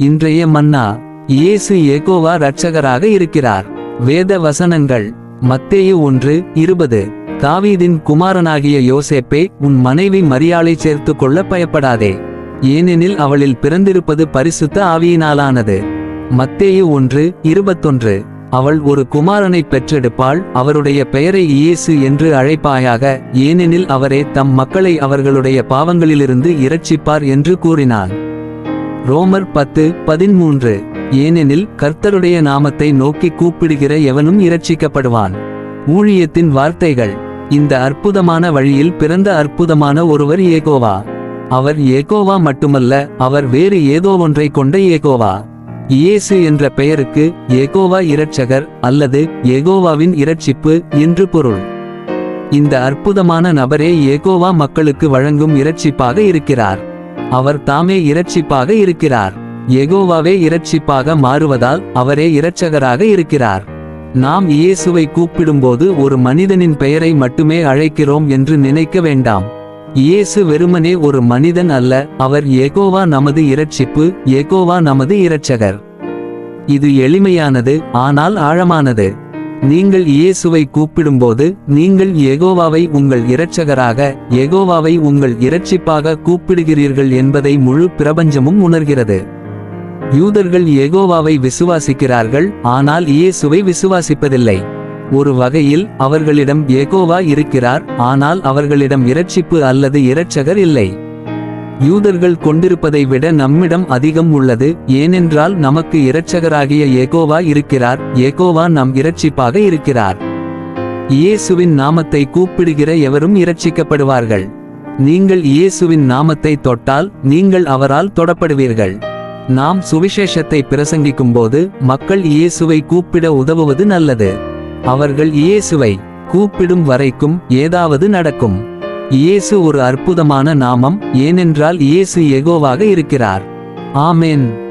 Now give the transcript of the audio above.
இன்றைய மன்னா இயேசு ஏகோவா இரட்சகராக இருக்கிறார். வேத வசனங்கள் மத்தேயு ஒன்று இருபது. தாவீதின் குமாரனாகிய யோசேப்பே உன் மனைவி மரியாளை சேர்த்து கொள்ள பயப்படாதே. ஏனெனில் அவளில் பிறந்திருப்பது பரிசுத்த ஆவியினாலானது. மத்தேயு ஒன்று இருபத்தொன்று. அவள் ஒரு குமாரனை பெற்றெடுப்பாள் அவருடைய பெயரை இயேசு என்று அழைப்பாயாக ஏனெனில் அவரே தம் மக்களை அவர்களுடைய பாவங்களிலிருந்து இரட்சிப்பார் என்று கூறினான். ரோமர் பத்து பதிமூன்று ஏனெனில் கர்த்தருடைய நாமத்தை நோக்கி கூப்பிடுகிற எவனும் இரட்சிக்கப்படுவான். ஊழியத்தின் வார்த்தைகள். இந்த அற்புதமான வழியில் பிறந்த அற்புதமான ஒருவர் ஏகோவா. அவர் ஏகோவா மட்டுமல்ல அவர் வேறு ஏதோ ஒன்றை கொண்ட ஏகோவா. இயேசு என்ற பெயருக்கு ஏகோவா இரட்சகர் அல்லது ஏகோவாவின் இரட்சிப்பு என்று பொருள். இந்த அற்புதமான நபரே ஏகோவா மக்களுக்கு வழங்கும் இரட்சிப்பாக இருக்கிறார். அவர் தாமே இரட்சிப்பாக இருக்கிறார். எகோவாவே இரட்சிப்பாக மாறுவதால் அவரே இரட்சகராக இருக்கிறார். நாம் இயேசுவை கூப்பிடும்போது ஒரு மனிதனின் பெயரை மட்டுமே அழைக்கிறோம் என்று நினைக்க வேண்டாம். இயேசு வெறுமனே ஒரு மனிதன் அல்ல அவர் ஏகோவா நமது இரட்சிப்பு ஏகோவா நமது இரட்சகர். இது எளிமையானது ஆனால் ஆழமானது. நீங்கள் இயேசுவை கூப்பிடும்போது நீங்கள் எகோவாவை உங்கள் இரட்சகராக எகோவாவை உங்கள் இரட்சிப்பாக கூப்பிடுகிறீர்கள் என்பதை முழு பிரபஞ்சமும் உணர்கிறது. யூதர்கள் எகோவாவை விசுவாசிக்கிறார்கள் ஆனால் இயேசுவை விசுவாசிப்பதில்லை. ஒரு வகையில் அவர்களிடம் எகோவா இருக்கிறார் ஆனால் அவர்களிடம் இரட்சிப்பு அல்லது இரட்சகர் இல்லை. யூதர்கள் கொண்டிருப்பதை விட நம்மிடம் அதிகம் உள்ளது ஏனென்றால் நமக்கு இரட்சகராகிய ஏகோவா இருக்கிறார் ஏகோவா நம் இரட்சிப்பாக இருக்கிறார். இயேசுவின் நாமத்தை கூப்பிடுகிற எவரும் இரட்சிக்கப்படுவார்கள். நீங்கள் இயேசுவின் நாமத்தை தொட்டால் நீங்கள் அவரால் தொடப்படுவீர்கள். நாம் சுவிசேஷத்தை பிரசங்கிக்கும்போது மக்கள் இயேசுவை கூப்பிட உதவுவது நல்லது. அவர்கள் இயேசுவை கூப்பிடும் வரைக்கும் ஏதாவது நடக்கும். இயேசு ஒரு அற்புதமான நாமம் ஏனென்றால் இயேசு எகோவாக இருக்கிறார். ஆமென்.